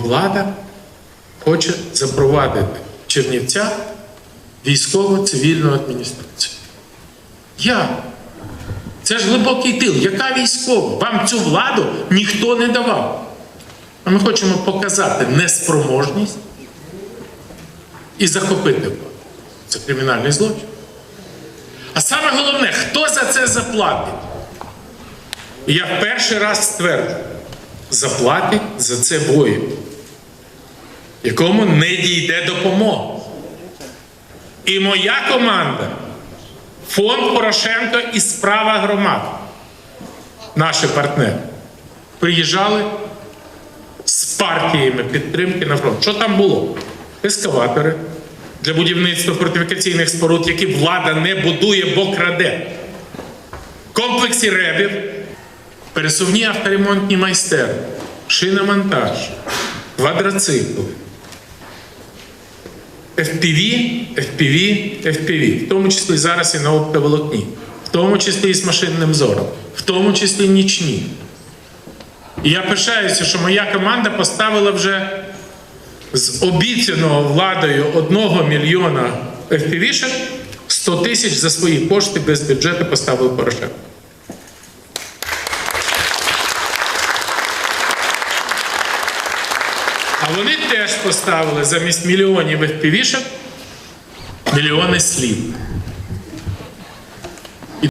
Влада хоче запровадити в Чернівцях військово-цивільну адміністрацію. Як? Це ж глибокий тил. Яка військова? Вам цю владу ніхто не давав. А ми хочемо показати неспроможність і захопити владу. Це кримінальний злочин. А саме головне, хто за це заплатить? І я в перший раз стверджую, заплатить за це воїн, якому не дійде допомога. І моя команда, фонд Порошенко і справа громад, наші партнери, приїжджали з партіями підтримки на фронт. Що там було? Ескаватори для будівництва фортифікаційних споруд, які влада не будує, бо краде. Комплексі ребів, пересувні авторемонтні майстерні, шиномонтаж, квадроцикли, FPV, FPV, FPV, в тому числі зараз і на оптоволокні, в тому числі і з машинним зором, в тому числі нічні. І я пишаюся, що моя команда поставила вже з обіцяного владою 1 мільйона FPV-шек 100 тисяч за свої кошти без бюджету поставив Порошенко. Вони теж поставили замість мільйонів FPV-шек мільйони слів.